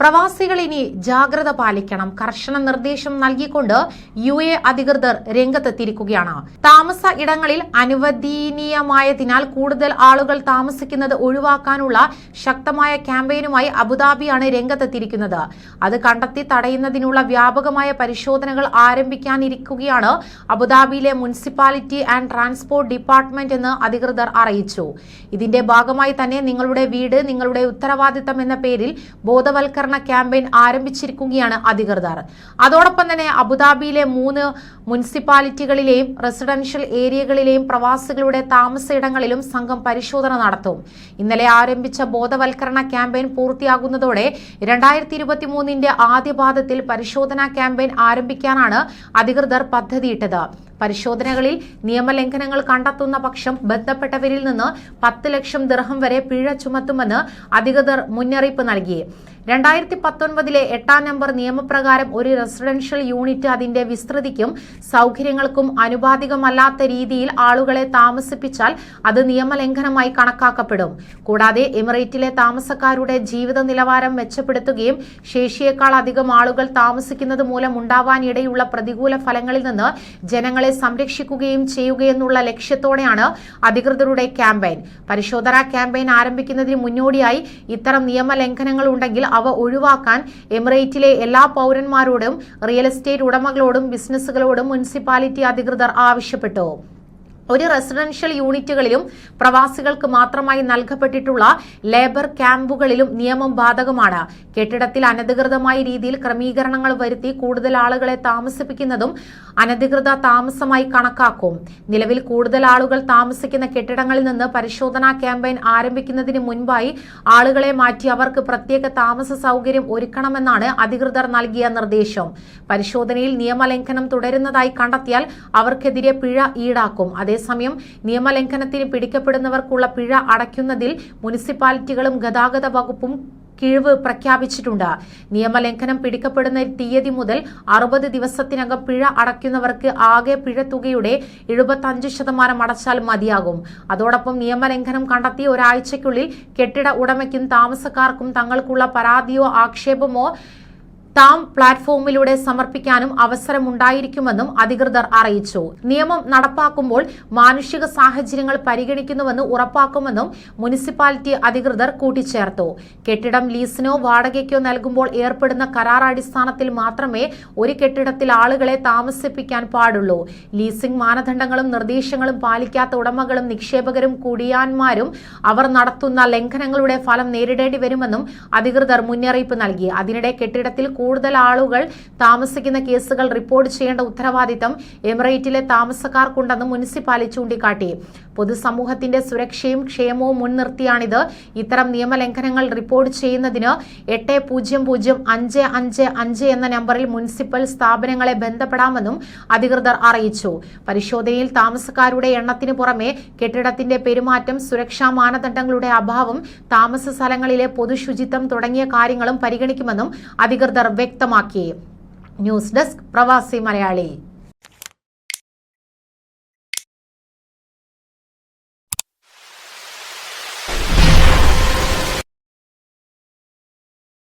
പ്രവാസികൾ ഇനി ജാഗ്രത പാലിക്കണം. കർശന നിർദ്ദേശം നൽകിക്കൊണ്ട് യു എ അധികൃതർ രംഗത്തെത്തിയിരിക്കുകയാണ്. താമസ ഇടങ്ങളിൽ അനുവദനീയമായതിനാൽ കൂടുതൽ ആളുകൾ താമസിക്കുന്നത് ഒഴിവാക്കാനുള്ള ശക്തമായ ക്യാമ്പയിനുമായി അബുദാബിയാണ് രംഗത്തെത്തിയിരിക്കുന്നത്. അത് കണ്ടെത്തി തടയുന്നതിനുള്ള വ്യാപകമായ പരിശോധനകൾ ആരംഭിക്കാനിരിക്കുകയാണ് അബുദാബിയിലെ മുനിസിപ്പാലിറ്റി ആൻഡ് ട്രാൻസ്പോർട്ട് ഡിപ്പാർട്ട്മെന്റ് എന്ന് അധികൃതർ അറിയിച്ചു. ഇതിന്റെ ഭാഗമായി തന്നെ നിങ്ങളുടെ വീട് നിങ്ങളുടെ ഉത്തരവാദിത്തം എന്ന പേരിൽ ബോധവൽക്കരണ ക്യാമ്പയിൻ ആരംഭിച്ചിരിക്കുകയാണ് അധികൃതർ. അതോടൊപ്പം തന്നെ അബുദാബിയിലെ മൂന്ന് മുനിസിപ്പാലിറ്റികളിലെയും റെസിഡൻഷ്യൽ ഏരിയകളിലെയും പ്രവാസികളുടെ താമസയിടങ്ങളിലും സംഘം പരിശോധന നടത്തും. ഇന്നലെ ആരംഭിച്ച ബോധവൽക്കരണ ക്യാമ്പയിൻ പൂർത്തിയാകുന്നതോടെ രണ്ടായിരത്തി ഇരുപത്തി മൂന്നിന്റെ ആദ്യപാദത്തിൽ പരിശോധനാ ക്യാമ്പയിൻ ആരംഭിക്കാനാണ് അധികൃതർ പദ്ധതിയിട്ടത്. പരിശോധനകളിൽ നിയമലംഘനങ്ങൾ കണ്ടെത്തുന്ന പക്ഷം ബന്ധപ്പെട്ടവരിൽ നിന്ന് പത്ത് ലക്ഷം ദിർഹം വരെ പിഴ ചുമത്തുമെന്ന് അധികൃതർ മുന്നറിയിപ്പ് നൽകി. രണ്ടായിരത്തി പത്തൊൻപതിലെ എട്ടാം നമ്പർ നിയമപ്രകാരം ഒരു റെസിഡൻഷ്യൽ യൂണിറ്റ് അതിന്റെ വിസ്തൃതിക്കും സൗകര്യങ്ങൾക്കും അനുപാതികമല്ലാത്ത രീതിയിൽ ആളുകളെ താമസിപ്പിച്ചാൽ അത് നിയമലംഘനമായി കണക്കാക്കപ്പെടും. കൂടാതെ എമിറേറ്റിലെ താമസക്കാരുടെ ജീവിത നിലവാരം മെച്ചപ്പെടുത്തുകയും ശേഷിയേക്കാൾ അധികം ആളുകൾ താമസിക്കുന്നത് മൂലം ഉണ്ടാവാനിടയുള്ള പ്രതികൂല ഫലങ്ങളിൽ നിന്ന് ജനങ്ങളെ സംരക്ഷിക്കുകയും ചെയ്യുകയെന്നുള്ള ലക്ഷ്യത്തോടെയാണ് അധികൃതരുടെ ക്യാമ്പയിൻ. പരിശോധനാ ക്യാമ്പയിൻ ആരംഭിക്കുന്നതിന് മുന്നോടിയായി ഇത്തരം നിയമലംഘനങ്ങൾ ഉണ്ടെങ്കിൽ അവ ഒഴിവാക്കാൻ എമിറേറ്റിലെ എല്ലാ പൗരന്മാരോടും റിയൽ എസ്റ്റേറ്റ് ഉടമകളോടും ബിസിനസ്സുകളോടും മുനിസിപ്പാലിറ്റി അധികൃതർ ആവശ്യപ്പെട്ടു. ഒരു റെസിഡൻഷ്യൽ യൂണിറ്റുകളിലും പ്രവാസികൾക്ക് മാത്രമായി നൽകപ്പെട്ടിട്ടുള്ള ലേബർ ക്യാമ്പുകളിലും നിയമം ബാധകമാണ്. കെട്ടിടത്തിൽ അനധികൃതമായ രീതിയിൽ ക്രമീകരണങ്ങൾ വരുത്തി കൂടുതൽ ആളുകളെ താമസിപ്പിക്കുന്നതും അനധികൃത താമസമായി കണക്കാക്കും. നിലവിൽ കൂടുതൽ ആളുകൾ താമസിക്കുന്ന കെട്ടിടങ്ങളിൽ നിന്ന് പരിശോധനാ ക്യാമ്പയിൻ ആരംഭിക്കുന്നതിന് മുൻപായി ആളുകളെ മാറ്റി അവർക്ക് പ്രത്യേക താമസ സൗകര്യം ഒരുക്കണമെന്നാണ് അധികൃതർ നൽകിയ നിർദ്ദേശം. പരിശോധനയിൽ നിയമലംഘനം തുടരുന്നതായി കണ്ടെത്തിയാൽ അവർക്കെതിരെ പിഴ ഈടാക്കും. അതേസമയം നിയമലംഘനത്തിന് പിടിക്കപ്പെടുന്നവർക്കുള്ള പിഴ അടയ്ക്കുന്നതിൽ മുനിസിപ്പാലിറ്റികളും ഗതാഗത വകുപ്പും കിഴിവ് പ്രഖ്യാപിച്ചിട്ടുണ്ട്. നിയമലംഘനം പിടിക്കപ്പെടുന്ന തീയതി മുതൽ അറുപത് ദിവസത്തിനകം പിഴ അടയ്ക്കുന്നവർക്ക് ആകെ പിഴ പിഴത്തുകയുടെ എഴുപത്തഞ്ച് ശതമാനം അടച്ചാൽ മതിയാകും. അതോടൊപ്പം നിയമലംഘനം കണ്ടെത്തിയ ഒരാഴ്ചയ്ക്കുള്ളിൽ കെട്ടിട ഉടമയ്ക്കും താമസക്കാർക്കും തങ്ങൾക്കുള്ള പരാതിയോ ആക്ഷേപമോ താം പ്ലാറ്റ്ഫോമിലൂടെ സമർപ്പിക്കാനും അവസരമുണ്ടായിരിക്കുമെന്നും അധികൃതർ അറിയിച്ചു. നിയമം നടപ്പാക്കുമ്പോൾ മാനുഷിക സാഹചര്യങ്ങൾ പരിഗണിക്കുന്നുവെന്ന് ഉറപ്പാക്കുമെന്നും മുനിസിപ്പാലിറ്റി അധികൃതർ കൂട്ടിച്ചേർത്തു. കെട്ടിടം ലീസിനോ വാടകയ്ക്കോ നൽകുമ്പോൾ ഏർപ്പെടുന്ന കരാർ അടിസ്ഥാനത്തിൽ മാത്രമേ ഒരു കെട്ടിടത്തിൽ ആളുകളെ താമസിപ്പിക്കാൻ പാടുള്ളൂ. ലീസിംഗ് മാനദണ്ഡങ്ങളും നിർദ്ദേശങ്ങളും പാലിക്കാത്ത ഉടമകളും നിക്ഷേപകരും കുടിയാന്മാരും അവർ നടത്തുന്ന ലംഘനങ്ങളുടെ ഫലം നേരിടേണ്ടി വരുമെന്നും അധികൃതർ മുന്നറിയിപ്പ് നൽകി. അതിനിടെ കെട്ടിടത്തിൽ കൂടുതൽ ആളുകൾ താമസിക്കുന്ന കേസുകൾ റിപ്പോർട്ട് ചെയ്യേണ്ട ഉത്തരവാദിത്തം എമിറേറ്റിലെ താമസക്കാർക്കുണ്ടെന്ന് മുനിസിപ്പാലിറ്റി ചൂണ്ടിക്കാട്ടി. പൊതുസമൂഹത്തിന്റെ സുരക്ഷയും ക്ഷേമവും മുൻനിർത്തിയാണിത്. ഇത്തരം നിയമലംഘനങ്ങൾ റിപ്പോർട്ട് ചെയ്യുന്നതിന് എട്ട് പൂജ്യം പൂജ്യം അഞ്ച് അഞ്ച് അഞ്ച് എന്ന നമ്പറിൽ മുനിസിപ്പൽ സ്ഥാപനങ്ങളെ ബന്ധപ്പെടാമെന്നും അധികൃതർ അറിയിച്ചു. പരിശോധനയിൽ താമസക്കാരുടെ എണ്ണത്തിന് പുറമെ കെട്ടിടത്തിന്റെ പെരുമാറ്റം സുരക്ഷാ മാനദണ്ഡങ്ങളുടെ അഭാവം താമസ സ്ഥലങ്ങളിലെ പൊതുശുചിത്വം തുടങ്ങിയ കാര്യങ്ങളും പരിഗണിക്കുമെന്നും അധികൃതർ വ്യക്തമാക്കി ന്യൂസ് ഡെസ്ക് പ്രവാസി മലയാളി